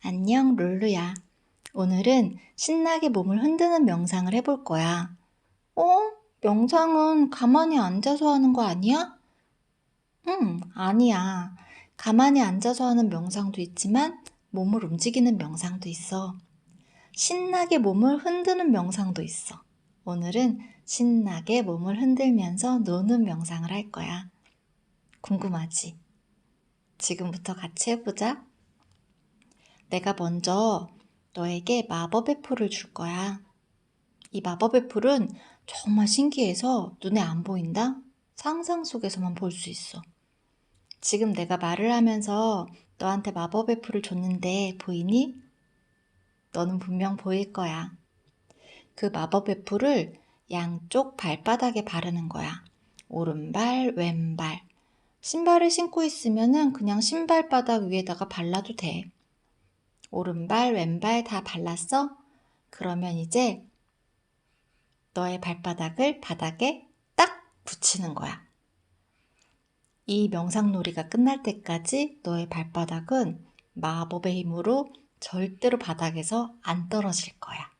안녕, 룰루야. 오늘은 신나게 몸을 흔드는 명상을 해볼 거야. 어? 명상은 가만히 앉아서 하는 거 아니야? 응, 아니야. 가만히 앉아서 하는 명상도 있지만 몸을 움직이는 명상도 있어. 신나게 몸을 흔드는 명상도 있어. 오늘은 신나게 몸을 흔들면서 노는 명상을 할 거야. 궁금하지? 지금부터 같이 해보자. 내가 먼저 너에게 마법의 풀을 줄 거야. 이 마법의 풀은 정말 신기해서 눈에 안 보인다? 상상 속에서만 볼 수 있어. 지금 내가 말을 하면서 너한테 마법의 풀을 줬는데 보이니? 너는 분명 보일 거야. 그 마법의 풀을 양쪽 발바닥에 바르는 거야. 오른발, 왼발. 신발을 신고 있으면은 그냥 신발바닥 위에다가 발라도 돼. 오른발, 왼발 다 발랐어? 그러면 이제 너의 발바닥을 바닥에 딱 붙이는 거야. 이 명상놀이가 끝날 때까지 너의 발바닥은 마법의 힘으로 절대로 바닥에서 안 떨어질 거야.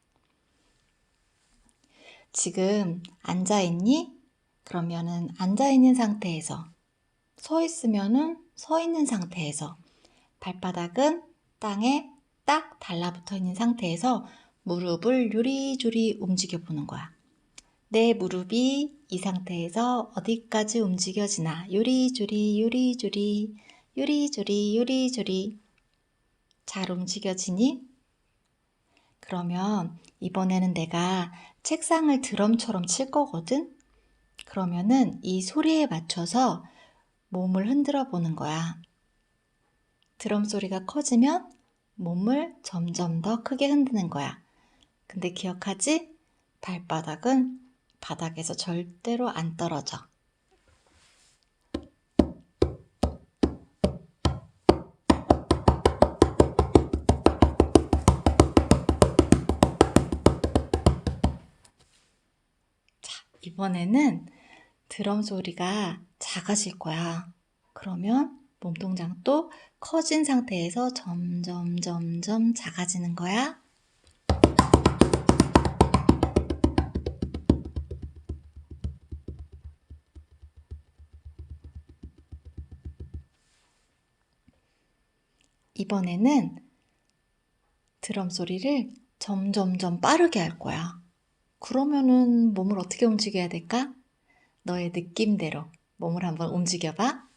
지금 앉아있니? 그러면은 앉아있는 상태에서 서 있으면은 서 있는 상태에서 발바닥은 땅에 딱 달라붙어 있는 상태에서 무릎을 요리조리 움직여 보는 거야. 내 무릎이 이 상태에서 어디까지 움직여지나 요리조리 요리조리 요리조리 요리조리 잘 움직여지니? 그러면 이번에는 내가 책상을 드럼처럼 칠 거거든? 그러면은 이 소리에 맞춰서 몸을 흔들어 보는 거야. 드럼 소리가 커지면 몸을 점점 더 크게 흔드는 거야. 근데 기억하지? 발바닥은 바닥에서 절대로 안 떨어져. 자, 이번에는 드럼 소리가 작아질 거야. 그러면 몸동작도 커진 상태에서 점점 점점 작아지는 거야. 이번에는 드럼 소리를 점점점 빠르게 할 거야. 그러면은 몸을 어떻게 움직여야 될까? 너의 느낌대로 몸을 한번 움직여봐.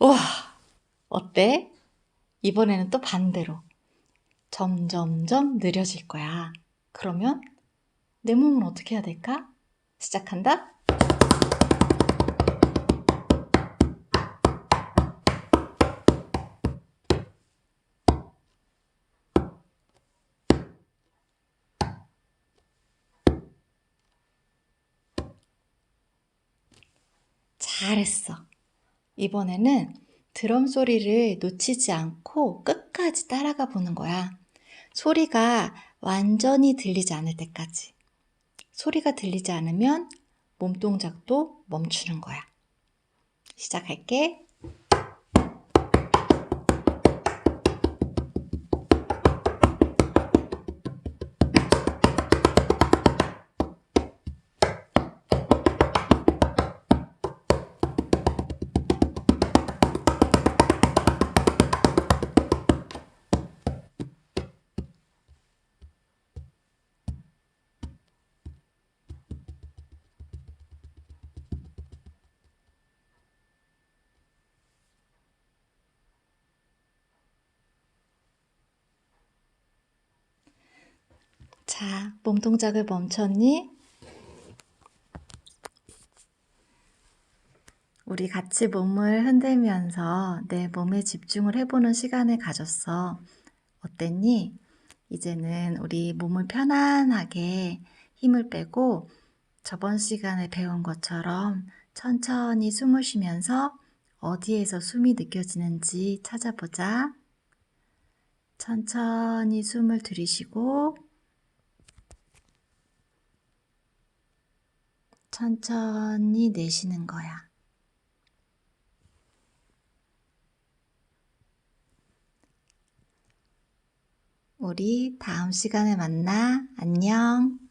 와, 어때? 이번에는 또 반대로 점점점 느려질 거야. 그러면 내 몸은 어떻게 해야 될까? 시작한다. 잘했어. 이번에는 드럼 소리를 놓치지 않고 끝까지 따라가 보는 거야. 소리가 완전히 들리지 않을 때까지. 소리가 들리지 않으면 몸 동작도 멈추는 거야. 시작할게. 자, 몸 동작을 멈췄니? 우리 같이 몸을 흔들면서 내 몸에 집중을 해보는 시간을 가졌어. 어땠니? 이제는 우리 몸을 편안하게 힘을 빼고 저번 시간에 배운 것처럼 천천히 숨을 쉬면서 어디에서 숨이 느껴지는지 찾아보자. 천천히 숨을 들이쉬고 천천히 내쉬는 거야. 우리 다음 시간에 만나. 안녕.